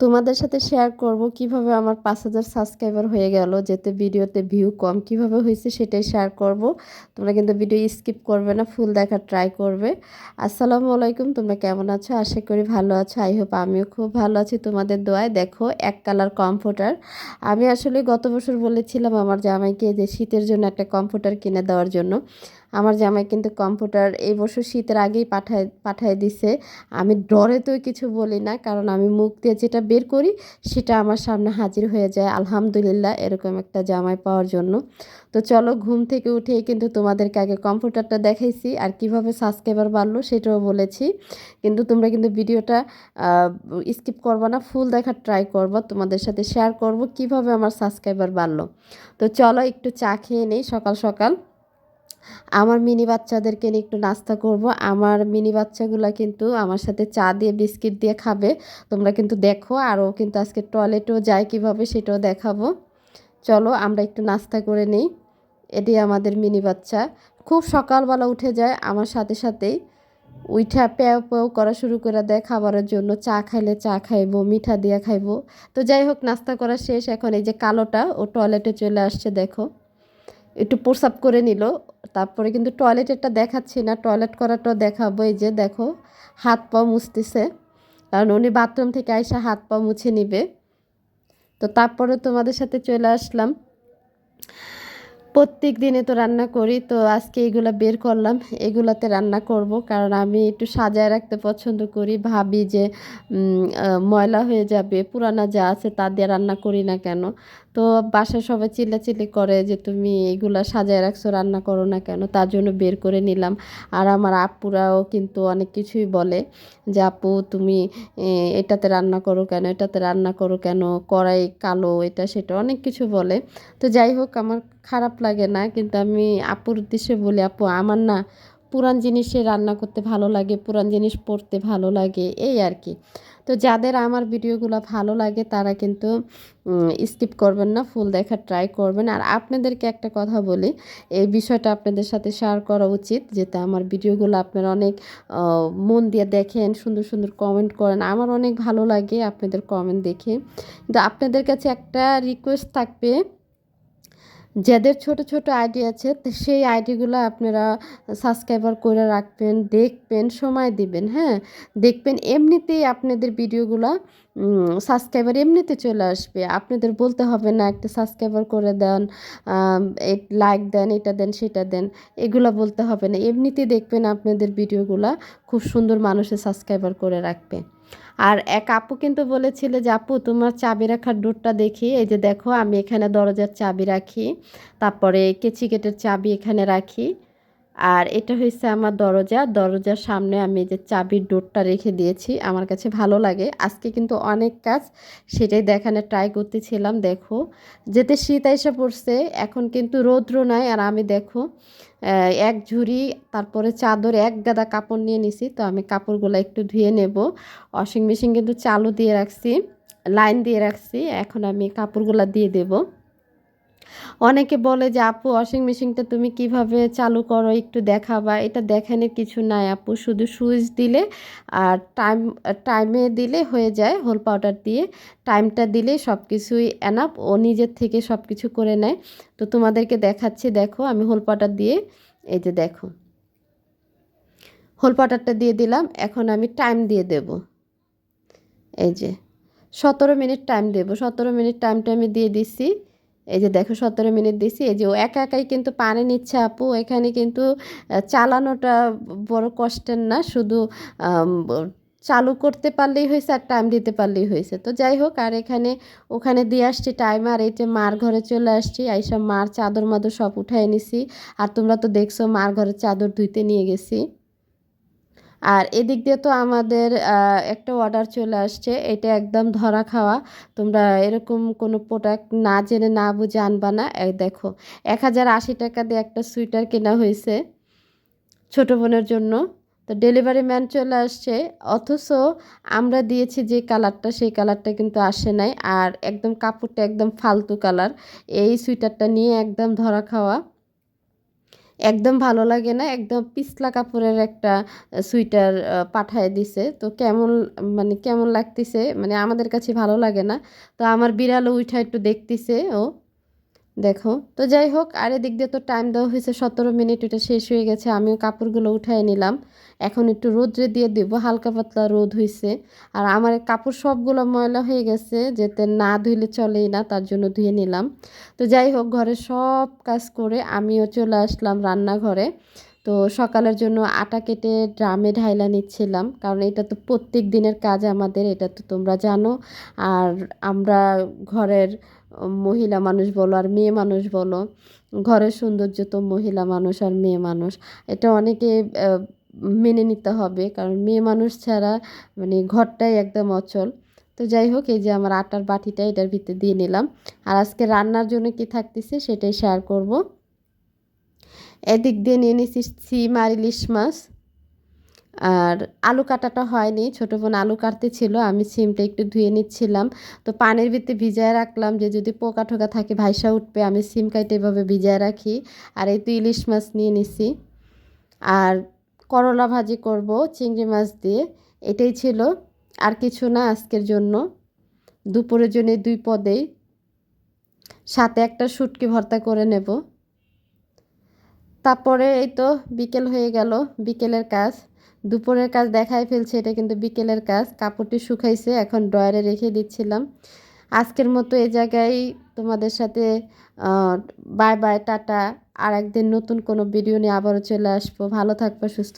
তোমাদের সাথে শেয়ার করব কীভাবে আমার পাঁচ হাজার সাবস্ক্রাইবার হয়ে গেল, যেতে ভিডিওতে ভিউ কম, কীভাবে হয়েছে সেটাই শেয়ার করব। তোমরা কিন্তু ভিডিও স্কিপ করবে না ফুল দেখার ট্রাই করবে। আসসালামু আলাইকুম, তোমরা কেমন আছো? আশা করি ভালো আছো। আই হোপ আমিও খুব ভালো আছি। তোমাদের দোয়ায় দেখো, এক কালার কমফোর্টার আমি আসলে গত বছর বলেছিলাম আমার জামাইকে যে শীতের জন্য একটা কমফোর্টার কিনে দেওয়ার জন্য। আমার জামাই কিন্তু কম্পিউটার এই বছর শীতের আগেই পাঠায় পাঠায় দিছে। আমি ডরে তো কিছু বলি না, কারণ আমি মুখ দিয়ে যেটা বের করি সেটা আমার সামনে হাজির হয়ে যায়। আলহামদুলিল্লাহ, এরকম একটা জামাই পাওয়ার জন্য। তো চলো ঘুম থেকে উঠেই কিন্তু তোমাদেরকে আগে কম্পিউটারটা দেখাইছি, আর কীভাবে সাবস্ক্রাইবার বাড়লো সেটাও বলেছি। কিন্তু তোমরা কিন্তু ভিডিওটা স্কিপ করবা না, ফুল দেখার ট্রাই করব। তোমাদের সাথে শেয়ার করব কীভাবে আমার সাবস্ক্রাইবার বাড়লো। তো চলো একটু চা খেয়ে নেই, সকাল সকাল। আমার মিনি বাচ্চাদেরকে নিয়ে একটু নাস্তা করব। আমার মিনি বাচ্চাগুলো কিন্তু আমার সাথে চা দিয়ে, বিস্কিট দিয়ে খাবে। তোমরা কিন্তু দেখো আরও কিন্তু আজকে টয়লেটেও যায় কীভাবে সেটাও দেখাবো। চলো, আমরা একটু নাস্তা করে নিই। এটি আমাদের মিনি বাচ্চা। খুব সকালবেলা উঠে যায়, আমার সাথে সাথেই উইঠা পেও পেও করা শুরু করে দেয় খাবারের জন্য। চা খাইলে চা খাইবো, মিঠা দিয়ে খাইবো। তো যাই হোক, নাস্তা করা শেষ। এখন এই যে কালোটা, ও টয়লেটে চলে আসছে, দেখো। একটু প্রসাব করে নিল। তারপরে কিন্তু টয়লেটেরটা দেখাচ্ছি না। টয়লেট করাটা দেখাবো। এই যে দেখো, হাত পা মুছতেছে। কারণ উনি বাথরুম থেকে আইসা হাত পা মুছে নিবে। তো তারপরে তোমাদের সাথে চলে আসলাম। প্রত্যেক দিনে তো রান্না করি, তো আজকে এগুলো বের করলাম, এগুলাতে রান্না করব। কারণ আমি একটু সাজায় রাখতে পছন্দ করি, ভাবি যে ময়লা হয়ে যাবে, পুরানা যা আছে তা দিয়ে রান্না করি না কেন? তো বাসায় সবাই চিল্লাচিল্লি করে যে, তুমি এগুলা সাজায় রাখছো, রান্না করো না কেন? তার জন্য বের করে নিলাম। আর আমার আপুরাও কিন্তু অনেক কিছুই বলে যে, আপু, তুমি এটাতে রান্না করো কেন? এটাতে রান্না করো কেন? কড়াই কালো, এটা সেটা অনেক কিছু বলে। তো যাই হোক, আমার খারাপ লাগে না। কিন্তু আমি আপুর উদ্দেশ্যে বলি, আপু, আমার না পুরান জিনিসে রান্না করতে ভালো লাগে, পুরান জিনিস পড়তে ভালো লাগে। এই আর কি। তো যাদের আমার ভিডিওগুলো ভালো লাগে, তারা কিন্তু স্কিপ করবেন না ফুল দেখার ট্রাই করবেন। আর আপনাদেরকে একটা কথা বলি, এই বিষয়টা আপনাদের সাথে শেয়ার করা উচিত, যেটা আমার ভিডিওগুলো আপনারা অনেক মন দিয়ে দেখেন, সুন্দর সুন্দর কমেন্ট করেন। আমার অনেক ভালো লাগে আপনাদের কমেন্ট দেখে। কিন্তু আপনাদের কাছে একটা রিকোয়েস্ট থাকবে যাদের ছোট ছোট আইডি আছে সেই আইডিগুলো আপনারা সাবস্ক্রাইবার করে রাখবেন, দেখবেন, সময় দিবেন হ্যাঁ? দেখবেন এমনিতেই আপনাদের ভিডিওগুলো সাবস্ক্রাইবার এমনিতে চলে আসবে। আপনাদের বলতে হবে না, একটা সাবস্ক্রাইবার করে দেন লাইক দেন, এটা দেন, সেটা দেন, এগুলো বলতে হবে না। এমনিতেই দেখবেন আপনাদের ভিডিওগুলো খুব সুন্দর মানুষের সাবস্ক্রাইবার করে রাখবে। আর এক আপু কিন্তু বলেছিল যে, আপু, তোমার চাবি রাখার ডোরটা দেখি। এই যে দেখো, আমি এখানে দরজার চাবি রাখি। তারপরে কেচিকেটের চাবি এখানে রাখি। আর এটা হয়েছে আমার দরজা। দরজার সামনে আমি যে চাবির ডোরটা রেখে দিয়েছি, আমার কাছে ভালো লাগে। আজকে কিন্তু অনেক কাজ, সেটাই দেখানো ট্রাই করতেছিলাম, দেখো। যেতে শীত এসে পড়ছে, এখন কিন্তু রৌদ্র নাই, আর আমি দেখো এক ঝুড়ি, তারপরে চাদর, এক গাদা কাপড় নিয়ে নিছি, তো আমি কাপড়গুলো একটু ধুয়ে নেব। ওয়াশিং মেশিন কিন্তু চালু দিয়ে রাখছি, লাইন দিয়ে রাখছি, এখন আমি কাপড়গুলো দিয়ে দেবো। অনেকে বলে যে, আপু ওয়াশিং মেশিনটা তুমি কীভাবে চালু করো? একটু দেখাবা। এটা দেখানোর কিছু নাই, আপু। শুধু সুইচ দিলে আর টাইম টাইমে দিলে হয়ে যায় হোল পাউডার দিয়ে। টাইমটা দিলে সব কিছুই এনাপ ও নিজের থেকে সব কিছু করে নেয়। তো তোমাদেরকে দেখাচ্ছি, দেখো, আমি হোল পাউডার দিয়ে, এই যে দেখো। হোল পাউডারটা দিয়ে দিলাম। এখন আমি টাইম দিয়ে দেব। এই যে, সতেরো মিনিট টাইম দেবো। সতেরো মিনিট টাইমটা আমি দিয়ে দিচ্ছি। এই যে দেখো সতেরো মিনিট দিছি, এই যে ও একা একাই কিন্তু পানি নিচ্ছে আপু, এখানে কিন্তু চালানোটা বড় কষ্টের না, শুধু চালু করতে পারলেই হয়েছে আর টাইম দিতে পারলেই হয়েছে। তো যাই হোক, আর এখানে, ওখানে দিয়ে আসছি টাইম আর এই যে মার ঘরে চলে আসছি এইসব মার চাদর মাদর সব উঠাই নিছি। আর তোমরা তো দেখছ মার ঘরের চাদর ধুইতে নিয়ে গেছি। আর এদিক দিয়ে তো আমাদের একটা অর্ডার চলে আসছে। এটা একদম ধরা খাওয়া। তোমরা এরকম কোনো প্রোডাক্ট না জেনে না বুঝে আনবা না। দেখো, এক হাজার আশি টাকা দিয়ে একটা সুইটার কেনা হয়েছে ছোটো বোনের জন্য। তো ডেলিভারি ম্যান চলে আসছে। অথচ আমরা দিয়েছি যে কালারটা সেই কালারটা কিন্তু আসে নাই। আর একদম কাপড়টা একদম ফালতু কালার এই সুইটারটা নিয়ে একদম ধরা খাওয়া। একদম ভালো লাগে না, একদম পিছলা কাপড়ের একটা সুইটার পাঠায় দিছে। তো কেমন মানে কেমন লাগতেছে? মানে আমাদের কাছে ভালো লাগে না। তো আমার বিড়ালও উঠা একটু দেখতেছে ও। দেখো। তো যাই হোক আর এদিক দিয়ে তো টাইম দেওয়া হয়েছে সতেরো মিনিট, এটা শেষ হয়ে গেছে, আমিও কাপড়গুলো উঠায় নিলাম। এখন একটু রোদ্রে দিয়ে দিব, হালকা পাতলা রোদ হয়েছে আর আমার কাপড় সবগুলো ময়লা হয়ে গেছে, যেতে না ধুইলে চলেই না, তার জন্য ধুয়ে নিলাম। তো যাই হোক ঘরে সব কাজ করে আমিও চলে আসলাম রান্নাঘরে। তো সকালের জন্য আটা কেটে ড্রামে ঢাইলা নিচ্ছিলাম, কারণ এটা তো প্রত্যেক দিনের কাজ আমাদের, এটা তো তোমরা জানো। আর আমরা ঘরের মহিলা মানুষ বলো আর মেয়ে মানুষ বলো, ঘরের সৌন্দর্য তো মহিলা মানুষ আর মেয়ে মানুষ। এটা অনেকে মেনে নিতে হবে, কারণ মেয়ে মানুষ ছাড়া মানে ঘরটাই একদম অচল। তো যাই হোক, এই যে আমার আটার বাটিটা, এটার ভিতরে দিয়ে নিলাম। আর আজকে রান্নার জন্য কি থাকতেছে সেটাই শেয়ার করব। এদিক দিয়ে নিয়ে নিচ্ছি সিম আর ইলিশ মাছ। আর আলু কাটাটা হয়নি। ছোটো বোন আলু কাটতে ছিল, আমি সিমটা একটু ধুয়ে নিচ্ছিলাম। তো পানির ভিতরে ভিজায় রাখলাম যে যদি পোকা টোকা থাকে, ভাইসা উঠবে, আমি সিম কাইটে এভাবে ভিজায় রাখি। আর এই তো ইলিশ মাছ নিয়ে নিছি। আর করলা ভাজি করব, চিংড়ি মাছ দিয়ে। এটাই ছিল। আর কিছু না আজকের জন্য। দুপুরের জন্য দুই পদেই। সাথে একটা শুটকি ভর্তা করে নেব। তারপরে এই তো বিকেল হয়ে গেল, বিকেলের কাজ। দুপুরের কাজ দেখাই ফেলছে, এটা কিন্তু বিকেলের কাজ। কাপড়টি শুকাইছে, এখন ড্রয়ারে রেখে দিচ্ছিলাম। আজকের মতো এ জায়গায় তোমাদের সাথে বাই বাই, টাটা। আর একদিন নতুন কোনো ভিডিও নিয়ে আবারও চলে আসব। ভালো থাকবে, সুস্থ